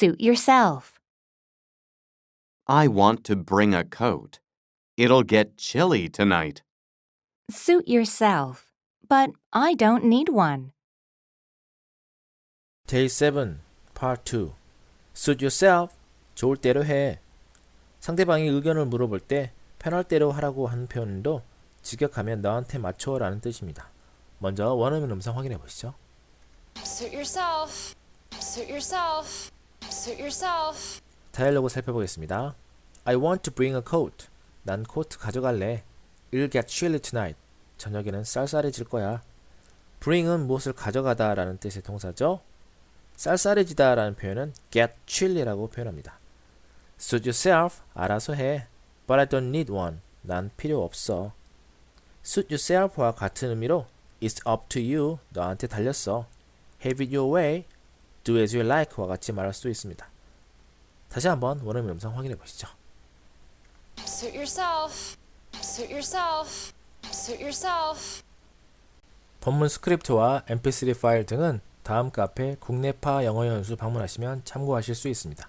Suit yourself. I want to bring a coat. It'll get chilly tonight. Suit yourself. But I don't need one. Day 7, Part 2. Suit yourself. 좋을 대로 해. 상대방이 의견을 물어볼 때 편할 대로 하라고 하는 표현도 직역하면 너한테 맞춰라는 뜻입니다. 먼저 원어민 음성 확인해 보시죠. Suit yourself. Suit yourself. Suit yourself. 다이얼로그 살펴보겠습니다. I want to bring a coat. 난 코트 가져갈래. It'll get chilly tonight. 저녁에는 쌀쌀해질 거야. bring은 무엇을 가져가다 라는 뜻의 동사죠. 쌀쌀해지다 라는 표현은 get chilly라고 표현합니다. Suit yourself. 알아서 해. But I don't need one. 난 필요 없어. Suit yourself와 같은 의미로 It's up to you. 너한테 달렸어. Have it your way. Do as you like와 같이 말할 수도 있습니다. 다시 한번 원어민 음성 확인해 보시죠. Suit yourself. Suit yourself. Suit yourself. 본문 스크립트와 mp3 파일 등은 다음 카페 국내파 영어 연수 방문하시면 참고하실 수 있습니다.